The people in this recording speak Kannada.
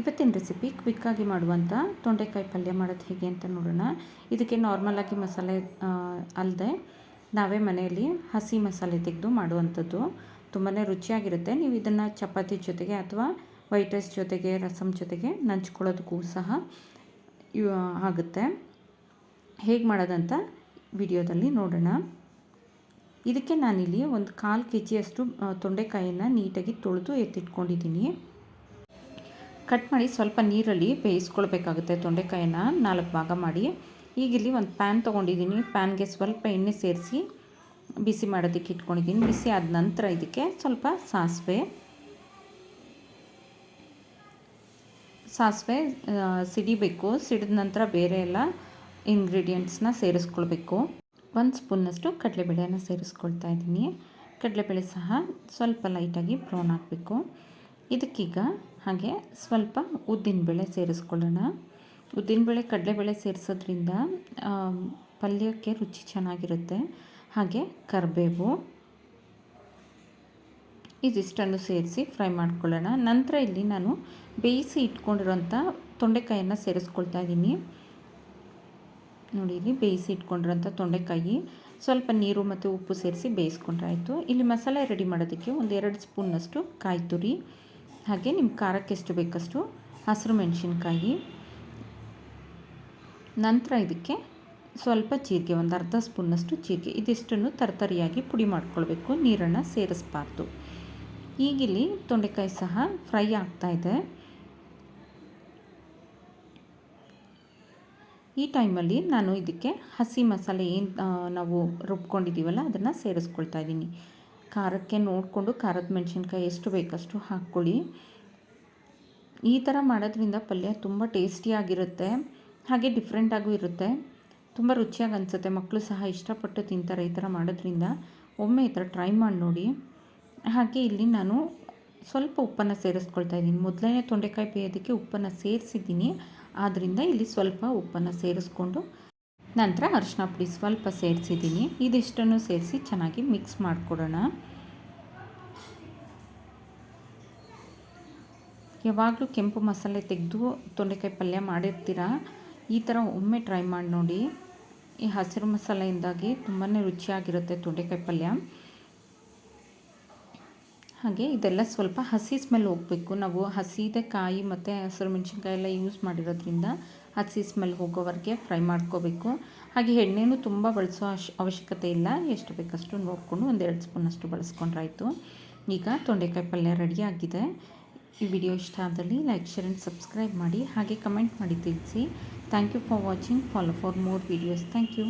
ಇವತ್ತಿನ ರೆಸಿಪಿ ಕ್ವಿಕ್ಕಾಗಿ ಮಾಡುವಂಥ ತೊಂಡೆಕಾಯಿ ಪಲ್ಯ ಮಾಡೋದು ಹೇಗೆ ಅಂತ ನೋಡೋಣ. ಇದಕ್ಕೆ ನಾರ್ಮಲಾಗಿ ಮಸಾಲೆ ಅಲ್ಲದೆ ನಾವೇ ಮನೆಯಲ್ಲಿ ಹಸಿ ಮಸಾಲೆ ತೆಗೆದು ಮಾಡುವಂಥದ್ದು. ತುಂಬಾ ರುಚಿಯಾಗಿರುತ್ತೆ. ನೀವು ಇದನ್ನು ಚಪಾತಿ ಜೊತೆಗೆ ಅಥವಾ ವೈಟ್ ರೈಸ್ ಜೊತೆಗೆ ರಸಮ್ ಜೊತೆಗೆ ನಂಚ್ಕೊಳ್ಳೋದಕ್ಕೂ ಸಹ ಆಗುತ್ತೆ. ಹೇಗೆ ಮಾಡೋದಂತ ವಿಡಿಯೋದಲ್ಲಿ ನೋಡೋಣ. ಇದಕ್ಕೆ ನಾನಿಲ್ಲಿ ಒಂದು ಕಾಲು ಕೆ ಜಿಯಷ್ಟು ತೊಂಡೆಕಾಯಿಯನ್ನು ನೀಟಾಗಿ ತೊಳೆದು ಎತ್ತಿಟ್ಕೊಂಡಿದ್ದೀನಿ. ಕಟ್ ಮಾಡಿ ಸ್ವಲ್ಪ ನೀರಲ್ಲಿ ಬೇಯಿಸ್ಕೊಳ್ಬೇಕಾಗುತ್ತೆ ತೊಂಡೆಕಾಯಿನ ನಾಲ್ಕು ಭಾಗ ಮಾಡಿ. ಈಗ ಇಲ್ಲಿ ಒಂದು ಪ್ಯಾನ್ ತೊಗೊಂಡಿದ್ದೀನಿ. ಪ್ಯಾನ್ಗೆ ಸ್ವಲ್ಪ ಎಣ್ಣೆ ಸೇರಿಸಿ ಬಿಸಿ ಮಾಡೋದಕ್ಕೆ ಇಟ್ಕೊಂಡಿದ್ದೀನಿ. ಬಿಸಿ ಆದ ನಂತರ ಇದಕ್ಕೆ ಸ್ವಲ್ಪ ಸಾಸಿವೆ. ಸಾಸಿವೆ ಸಿಡಿಬೇಕು. ಸಿಡಿದ ನಂತರ ಬೇರೆ ಎಲ್ಲ ಇಂಗ್ರೀಡಿಯೆಂಟ್ಸ್ನ ಸೇರಿಸ್ಕೊಳ್ಬೇಕು. ಒಂದು ಸ್ಪೂನಷ್ಟು ಕಡಲೆಬೇಳೆಯನ್ನು ಸೇರಿಸ್ಕೊಳ್ತಾ ಇದ್ದೀನಿ. ಕಡಲೆಬೇಳೆ ಸಹ ಸ್ವಲ್ಪ ಲೈಟಾಗಿ ಬ್ರೌನ್ ಆಗಬೇಕು. ಇದಕ್ಕೀಗ ಹಾಗೆ ಸ್ವಲ್ಪ ಉದ್ದಿನಬೇಳೆ ಸೇರಿಸ್ಕೊಳ್ಳೋಣ. ಉದ್ದಿನಬೇಳೆ ಕಡಲೆಬೇಳೆ ಸೇರಿಸೋದ್ರಿಂದ ಪಲ್ಯಕ್ಕೆ ರುಚಿ ಚೆನ್ನಾಗಿರುತ್ತೆ. ಹಾಗೆ ಕರಿಬೇವು ಇದಿಷ್ಟನ್ನು ಸೇರಿಸಿ ಫ್ರೈ ಮಾಡ್ಕೊಳ್ಳೋಣ. ನಂತರ ಇಲ್ಲಿ ನಾನು ಬೇಯಿಸಿ ಇಟ್ಕೊಂಡಿರೋಂಥ ತೊಂಡೆಕಾಯನ್ನು ಸೇರಿಸ್ಕೊಳ್ತಾ ಇದ್ದೀನಿ. ನೋಡಿ, ಇಲ್ಲಿ ಬೇಯಿಸಿ ಇಟ್ಕೊಂಡಿರೋಂಥ ತೊಂಡೆಕಾಯಿ ಸ್ವಲ್ಪ ನೀರು ಮತ್ತು ಉಪ್ಪು ಸೇರಿಸಿ ಬೇಯಿಸ್ಕೊಂಡ್ರಾಯಿತು. ಇಲ್ಲಿ ಮಸಾಲೆ ರೆಡಿ ಮಾಡೋದಕ್ಕೆ ಒಂದು ಎರಡು ಸ್ಪೂನ್ನಷ್ಟು ಕಾಯಿ ತುರಿ ಹಾಗೆ ನಿಮ್ಮ ಖಾರಕ್ಕೆ ಎಷ್ಟು ಬೇಕಷ್ಟು ಹಸಿರು ಮೆಣಸಿನ್ಕಾಯಿ. ನಂತರ ಇದಕ್ಕೆ ಸ್ವಲ್ಪ ಜೀರಿಗೆ, ಒಂದು ಅರ್ಧ ಸ್ಪೂನ್ನಷ್ಟು ಜೀರಿಗೆ. ಇದಿಷ್ಟನ್ನು ತರತರಿಯಾಗಿ ಪುಡಿ ಮಾಡ್ಕೊಳ್ಬೇಕು, ನೀರನ್ನು ಸೇರಿಸಬಾರ್ದು. ಈಗಿಲ್ಲಿ ತೊಂಡೆಕಾಯಿ ಸಹ ಫ್ರೈ ಆಗ್ತಾಯಿದೆ ಈ ಟೈಮಲ್ಲಿ ನಾನು ಇದಕ್ಕೆ ಹಸಿ ಮಸಾಲೆ ಏನು ನಾವು ರುಬ್ಕೊಂಡಿದ್ದೀವಲ್ಲ, ಅದನ್ನು ಸೇರಿಸ್ಕೊಳ್ತಾ ಇದ್ದೀನಿ. ಖಾರಕ್ಕೆ ನೋಡಿಕೊಂಡು ಖಾರದ ಮೆಣಸಿನ್ಕಾಯಿ ಎಷ್ಟು ಬೇಕಷ್ಟು ಹಾಕ್ಕೊಳ್ಳಿ. ಈ ಥರ ಮಾಡೋದ್ರಿಂದ ಪಲ್ಯ ತುಂಬ ಟೇಸ್ಟಿಯಾಗಿರುತ್ತೆ ಹಾಗೆ ಡಿಫ್ರೆಂಟಾಗೂ ಇರುತ್ತೆ. ತುಂಬ ರುಚಿಯಾಗಿ ಅನಿಸುತ್ತೆ ಮಕ್ಕಳು ಸಹ ಇಷ್ಟಪಟ್ಟು ತಿಂತಾರೆ ಈ ಥರ ಮಾಡೋದ್ರಿಂದ. ಒಮ್ಮೆ ಈ ಥರ ಟ್ರೈ ಮಾಡಿ ನೋಡಿ. ಹಾಗೆ ಇಲ್ಲಿ ನಾನು ಸ್ವಲ್ಪ ಉಪ್ಪನ್ನು ಸೇರಿಸ್ಕೊಳ್ತಾ ಇದ್ದೀನಿ. ಮೊದಲನೇ ತೊಂಡೆಕಾಯಿ ಬೇಯೋದಕ್ಕೆ ಉಪ್ಪನ್ನು ಸೇರಿಸಿದ್ದೀನಿ. ಆದ್ದರಿಂದ ಇಲ್ಲಿ ಸ್ವಲ್ಪ ಉಪ್ಪನ್ನು ಸೇರಿಸ್ಕೊಂಡು ನಂತರ ಅರಿಶಿನ ಪುಡಿ ಸ್ವಲ್ಪ ಸೇರಿಸಿದ್ದೀನಿ. ಇದಿಷ್ಟನ್ನು ಸೇರಿಸಿ ಚೆನ್ನಾಗಿ ಮಿಕ್ಸ್ ಮಾಡಿಕೊಡೋಣ. ಯಾವಾಗಲೂ ಕೆಂಪು ಮಸಾಲೆ ತೆಗೆದು ತೊಂಡೆಕಾಯಿ ಪಲ್ಯ ಮಾಡಿರ್ತೀರ? ಈ ಥರ ಒಮ್ಮೆ ಟ್ರೈ ಮಾಡಿ ನೋಡಿ. ಈ ಹಸಿರು ಮಸಾಲೆಯಿಂದಾಗಿ ತುಂಬಾ ರುಚಿಯಾಗಿರುತ್ತೆ ತೊಂಡೆಕಾಯಿ ಪಲ್ಯ. ಹಾಗೆ ಇದೆಲ್ಲ ಸ್ವಲ್ಪ ಹಸಿ ಸ್ಮೆಲ್ ಹೋಗಬೇಕು. ನಾವು ಹಸಿದೆ ಕಾಯಿ ಮತ್ತು ಹಸಿರು ಮೆಣಸಿನ್ಕಾಯಿ ಎಲ್ಲ ಯೂಸ್ ಮಾಡಿರೋದ್ರಿಂದ ಹಸಿ ಸ್ಮೆಲ್ ಹೋಗೋವರೆಗೆ ಫ್ರೈ ಮಾಡ್ಕೋಬೇಕು. ಹಾಗೆ ಎಣ್ಣೆನೂ ತುಂಬ ಬಳಸೋ ಅವಶ್ಯಕತೆ ಇಲ್ಲ. ಎಷ್ಟು ಬೇಕಷ್ಟು ನೋಡಿಕೊಂಡು ಒಂದು ಎರಡು ಸ್ಪೂನಷ್ಟು ಬಳಸ್ಕೊಂಡ್ರಾಯಿತು. ಈಗ ತೊಂಡೆಕಾಯಿ ಪಲ್ಯ ರೆಡಿಯಾಗಿದೆ ಈ ವಿಡಿಯೋ ಇಷ್ಟ ಆದಲ್ಲಿ ಲೈಕ್, ಶೇರ್ ಆ್ಯಂಡ್ ಸಬ್ಸ್ಕ್ರೈಬ್ ಮಾಡಿ ಹಾಗೆ ಕಮೆಂಟ್ ಮಾಡಿ ತಿಳಿಸಿ. Thank you for watching. Follow for more videos. Thank you.